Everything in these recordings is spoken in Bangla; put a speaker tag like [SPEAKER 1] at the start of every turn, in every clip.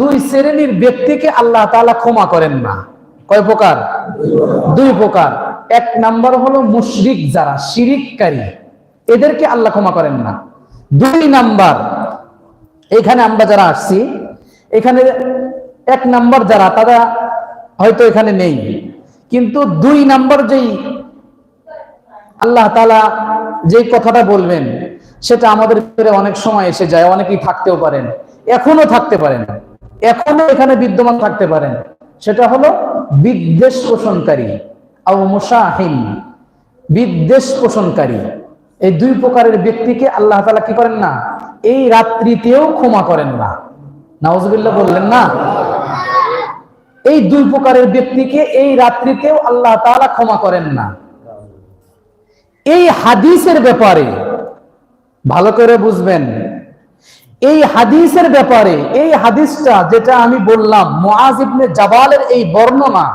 [SPEAKER 1] দুই শ্রেণির ব্যক্তিকে আল্লাহ তাআলা ক্ষমা করেন না। কয় প্রকার? দুই প্রকার। এক নাম্বার হলো মুশরিক যারা শিরিককারী, এদেরকে আল্লাহ ক্ষমা করেন না। দুই নাম্বার, এখানে আমরা যারা আসছি, এখানে এক নাম্বার যারা, তারা হয়তো এখানে নেই। কিন্তু দুই নাম্বার যেই আল্লাহ তালা যেই কথাটা বলবেন, সেটা আমাদের ভিতরে অনেক সময় এসে যায়, অনেকেই থাকতেও পারেন, এখনও থাকতে পারেন। এখনও এখানে বিদ্যমান থাকতে পারেন। সেটা হলো বিদ্বেষ পোষণকারী, আও বিদ্বেষ পোষণকারী। এই দুই প্রকারের ব্যক্তিকে আল্লাহ তালা কি করেন না, এই রাত্রিতেও ক্ষমা করেন না। নাউজুবিল্লাহ বললেন না? এই দুই প্রকারের ব্যক্তিকে এই রাত্রিতেও আল্লাহ তাআলা ক্ষমা করেন না। এই হাদিসের ব্যাপারে ভালো করে বুঝবেন এই হাদিসের ব্যাপারে, এই হাদিসটা যেটা আমি বললাম, মুআজ জাবালের এই বর্ণনা,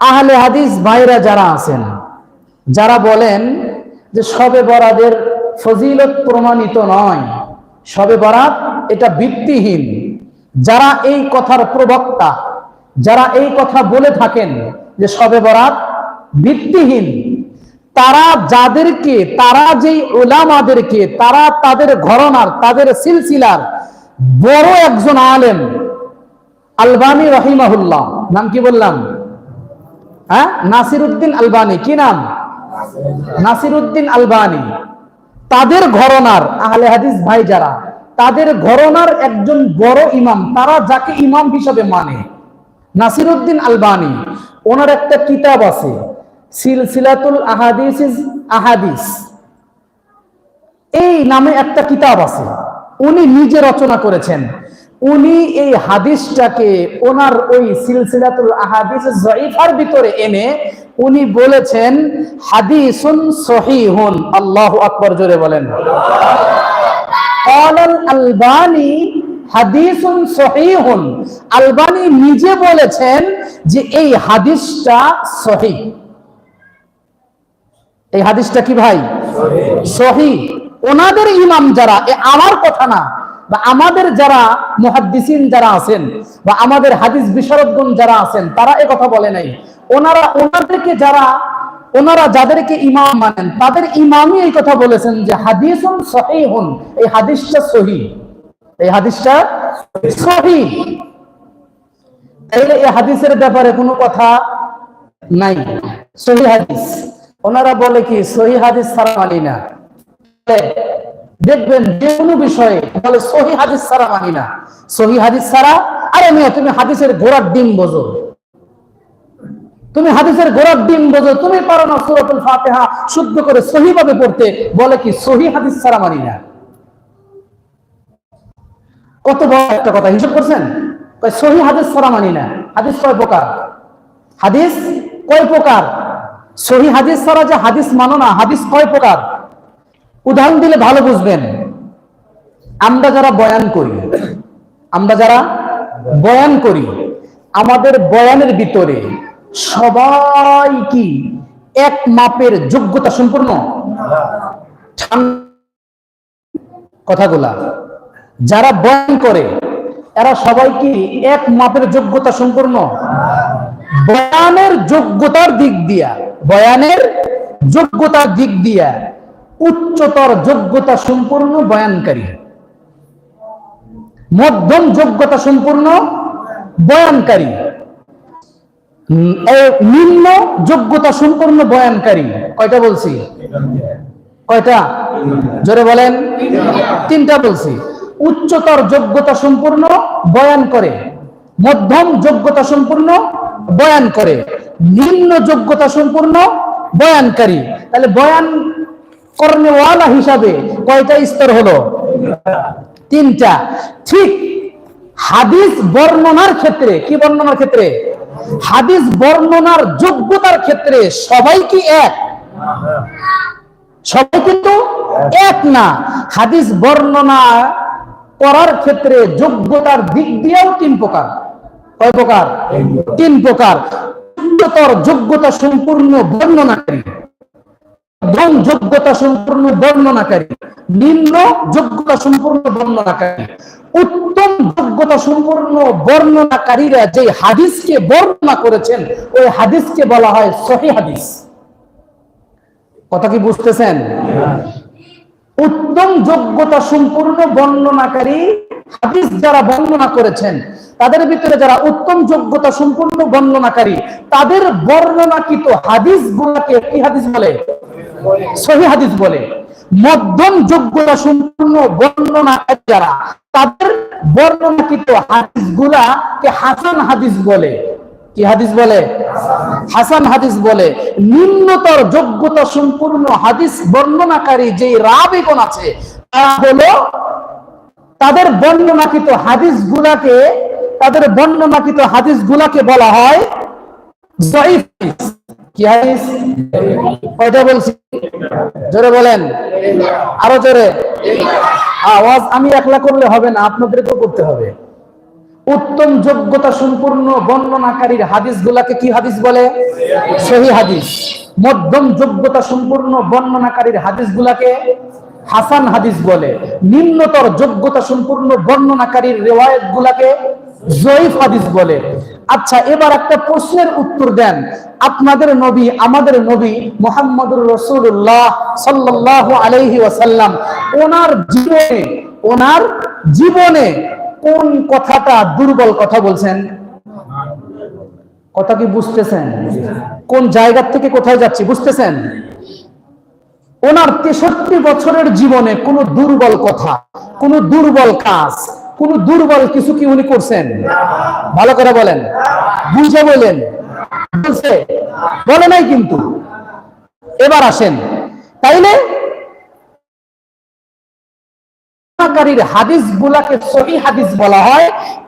[SPEAKER 1] আহলে হাদিস ভাইরা যারা আছেন, যারা বলেন যে সবে বরাদের ফজিলত প্রমাণিত নয়, সবে বরাত এটা ভিত্তিহীন। যারা এই কথার প্রবক্তা, যারা এই কথা বলে থাকেন যে সবে বরাত ভিত্তিহীন তারা যাদেরকে, তারা যেই ওলামাদেরকে তারা তাদের ঘরনার, তাদের সিলসিলার বড় একজন আলেম, আলবানি রহিমাহুল্লাহ। নাম কি বললাম? হ্যাঁ? নাসিরুদ্দিন আলবানী। কি নাম? নাসিরুদ্দিন আলবানী। তাদের ঘরনার, আহলে হাদিস ভাই যারা, তাদের ঘরনার একজন বড় ইমাম, তারা যাকে ইমাম হিসাবে মানে নাসিরুদ্দিন আলবানী। ওনার একটা কিতাব আছে সিলসিলাতুল আহাদিস ইজ আহাদিস। এই নামে একটা কিতাব আছে। উনি নিজে রচনা করেছেন। উনি এই হাদিসটাকে ওনার ওই সিলসিলাতুল আহাদিস জয়ীফার ভিতরে এনে উনি বলেছেন, হাদিসুন সহিহুন। আল্লাহু আকবার জোরে বলেন। আল আলবানি, হাদিসুন সহিহুন। আলবানি নিজে বলেছেন যে এই হাদিসটা সহি এই হাদিসটা কি ভাই? সহি। ওনাদের ইমাম যারা, এ আমার কথা না, বা আমাদের যারা মুহাদ্দিসিন যারা আছেন, বা আমাদের হাদিস বিশারদগণ যারা আছেন, তারা এ কথা বলে নাই। ওনারা, ওনাদেরকে যারা, ওনারা যাদেরকে ইমাম মানেন, তাদের ইমামই এই কথা বলেছেন যে হাদিসুন সহিহুন, এই হাদিসটা সহি। এই হাদিসটা সহি। তাইলে এই হাদিসের ব্যাপারে কোনো কথা নাই। সহি হাদিস। ওনারা বলে কি, সহি হাদিস ছাড়া মানি না। দেখবেন যে কোনো বিষয়ে বলে সহি হাদিস ছাড়া মানি না। সহি হাদিস ছাড়া, আরে মেয়ে, তুমি হাদিসের ঘোড়ার ডিম বোঝো। তুমি হাদিসের ঘোড়ার ডিম বোঝো, তুমি পারো না সুরাতুল ফাতিহা শুদ্ধ করে সহি ভাবে পড়তে। বলে কি, সহি হাদিস ছাড়া মানি না। কত বড় একটা কথা, হিসাব করছেন? সহি হাদিস ছাড়া মানি না। হাদিস কয় প্রকার? হাদিস কয় প্রকার? সহি হাদিস ছাড়া যে হাদিস মানো না, হাদিস কয় প্রকার? উদাহরণ দিলে ভালো বুঝবেন। আমরা যারা বয়ান করি, আমরা যারা বয়ান করি, আমাদের বয়ানের ভিতরে সবাই কি এক মাপের যোগ্যতা সম্পূর্ণ? কথাগুলা। যারা বয়ান করে, এরা সবাই কি এক মাপের যোগ্যতা সম্পূর্ণ? বয়ানের যোগ্যতার দিক দিয়া বয়ানের যোগ্যতার দিক দিয়া উচ্চতর যোগ্যতা সম্পূর্ণ বয়ানকারী। মধ্যম যোগ্যতা সম্পূর্ণ বয়ানকারী। নিম্ন যোগ্যতা সম্পূর্ণ বয়ানকারী। কয়টা বলছি? কয়টা? জোরে বলেন। তিনটা বলছি। উচ্চতর যোগ্যতা সম্পূর্ণ বয়ান করে। মধ্যম যোগ্যতা সম্পূর্ণ বয়ান করে। নিম্ন যোগ্যতা সম্পূর্ণ বয়ানকারী। তাহলে বয়ান কর্নেওয়ালা হিসাবে কয়টা স্তর হলো? তিনটা। ঠিক হাদিস বর্ণনার ক্ষেত্রে, কি বর্ণনার ক্ষেত্রে? হাদিস বর্ণনার যোগ্যতার ক্ষেত্রে সবাই কি এক? সবাই কিন্তু এক না। হাদিস বর্ণনা করার ক্ষেত্রে যোগ্যতার দিক দিয়েও তিন প্রকার। কয় প্রকার? তিন প্রকার। যোগ্যতা সম্পূর্ণ বর্ণনাকারী। এবং যোগ্যতা সম্পূর্ণ বর্ণনাকারী। নিম্ন যোগ্যতা সম্পূর্ণ বর্ণনাকারী। উত্তম যোগ্যতা সম্পূর্ণ বর্ণনাকারীরা যে হাদিসকে বর্ণনা করেছেন ওই হাদিসকে বলা হয় সহি হাদিস। কথা কি বুঝতেছেন? উত্তম যোগ্যতা সম্পূর্ণ বর্ণনাকারী হাদিস যারা বর্ণনা করেছেন, তাদের ভিতরে যারা উত্তম যোগ্যতা সম্পূর্ণ বর্ণনাকারী, তাদের বর্ণনাকৃত হাদিস গুলাকে কি হাদিস বলে? সহি হাদিস বলে। মধ্যম যোগ্যতা সম্পূর্ণ বর্ণনাকারী যারা, তাদের বর্ণনাকৃত হাদিস গুলাকে হাসান হাদিস বলে। কি হাদিস বলে? হাসান হাদিস বলে। নিম্নতর যোগ্যতা সম্পূর্ণ হাদিস বর্ণনাকারী যে রাবিগণ আছে, তারা হলো তাদের বর্ণনাকৃত হাদিস গুলাকে তাদের বর্ণনাকৃত হাদিস গুলাকে বলা হয় জোরে বলেন। আরও জোরে। আওয়াজ আমি একলা করলে হবে না, আপনাদেরকেও করতে হবে। উত্তম যোগ্যতা সম্পূর্ণ বর্ণনাকারীর হাদিস গুলাকে কি হাদিস বলে? সহি হাদিস। মধ্যম যোগ্যতা সম্পূর্ণ বর্ণনাকারীর হাদিস গুলাকে হাসান হাদিস বলে, নিম্নতর যোগ্যতা সম্পূর্ণ বর্ণনাকারীর রেওয়ায়ত গুলাকে জয়ীফ হাদিস বলে। আচ্ছা এবার একটা প্রশ্নের উত্তর দেন। আপনাদের নবী, আমাদের নবী মোহাম্মদুর রসুল্লাহ সাল্লাহ আলাইহি ওয়াসাল্লাম, ওনার জীবনে ওনার জীবনে কোন কথাটা দুর্বল কথা বলছেন? কথা কি বুঝতেছেন? কোন জায়গা থেকে কোথায় যাচ্ছি, বুঝতেছেন? ওনার তেষট্টি বছরের জীবনে কোন দুর্বল কথা, কোন দুর্বল কাজ, কোন দুর্বল কিছু কি উনি করছেন? ভালো করে বলেন। বুঝে বলেন। বলছে, বলে নাই কিন্তু। এবার আসেন। তাইলে হাদিস গুলাকে সহি হাদিস বলা হয়।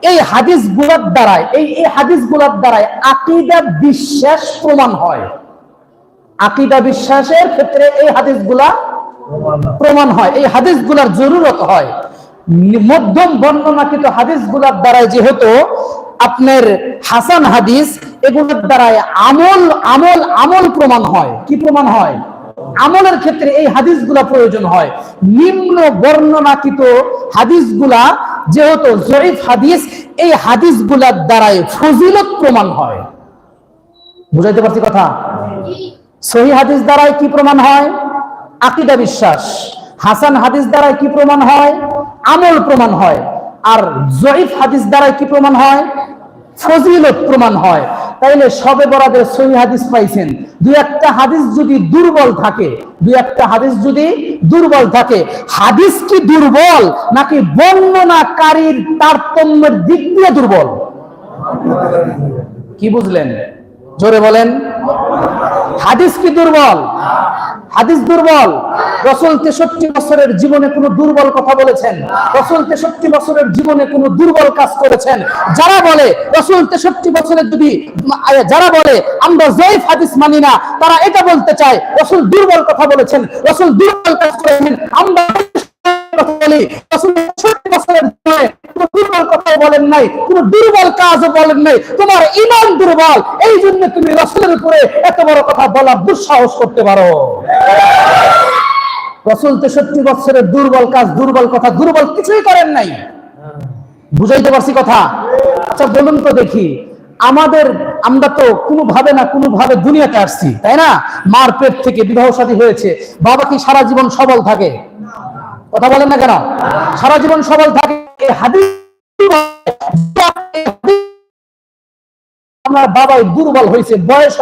[SPEAKER 1] এই হাদিসগুলার দ্বারাই, এই এই হাদিসগুলার দ্বারাই আকিদা বিশ্বাস প্রমাণ হয়। আকিদা বিশ্বাসের ক্ষেত্রে এই হাদিসগুলা প্রমাণ হয়। এই হাদিসগুলার জরুরত হয়। মধ্যম বর্ণনাকৃত হাদিসগুলার দ্বারাই যেহেতু আপনার হাসান হাদিস, এগুলোর দ্বারাই আমল আমল আমল প্রমাণ হয়। কি প্রমাণ হয়? আমলের ক্ষেত্রে এই হাদিসগুলা প্রয়োজন হয়। নিম্ন বর্ণনাকৃত হাদিসগুলা যেহেতু জরিফ হাদিস, এই হাদিসগুলার দ্বারাই ফজিলত প্রমাণ হয়। বুঝাইতে পারছি কথা? সহি হাদিস দ্বারাই কি প্রমাণ হয়? আকিদা বিশ্বাস। হাসান হাদিস দ্বারাই কি প্রমাণ হয়? আমল প্রমাণ হয়। আর জয়ীফ হাদিস দ্বারাই কি প্রমাণ হয়? ফজিলত প্রমাণ হয়। তাইলে সবে বরাদের সহি হাদিস পাইছেন। দু একটা হাদিস যদি দুর্বল থাকে দু একটা হাদিস যদি দুর্বল থাকে, হাদিস কি দুর্বল নাকি বর্ণনাকারীর তারতম্যের দিক দিয়ে দুর্বল? কি বুঝলেন? জোরে বলেন। হাদিস কি দুর্বল? হাদিস দুর্বল। রসুল তেষট্টি বছরের জীবনে কোনো দুর্বল কথা বলেছেন। রসুল তেষট্টি বছরের জীবনে কোনো দুর্বল কাজ করেছেন। যারা বলে, রসুল তেষট্টি বছরের যদি যারা বলে, আমরা জয়ীফ হাদিস মানি না, তারা এটা বলতে চায়, রসুল দুর্বল কথা বলেছেন, রসুল দুর্বল কাজ করেছেন, আমরা কথা বলি, রসুল ৬০ বছরের জীবনে বলেন নাই দুর্বল বলেন নাই, তোমার ইমান দুর্বল, এই জন্য তুমি রসুলের উপরে এত বড় কথা বলার দুঃসাহস করতে পারো। রসুল তেষট্টি দুর্বল কাজ, দুর্বল কথা, দুর্বল কিছুই করেন নাই। বুঝাইতে পারছি কথা? আচ্ছা বলুন তো দেখি, আমাদের, আমরা তো কোনো ভাবে না কোনো ভাবে দুনিয়াতে আসছি, তাই না? মার পেট থেকে বিবাহ সাথী হয়েছে, বাবা কি সারা জীবন সবল থাকে? কথা বলেন না কেন? সারা জীবন সবল থাকে হাদিস আমার বাবাই দুর্বল হয়েছে বয়স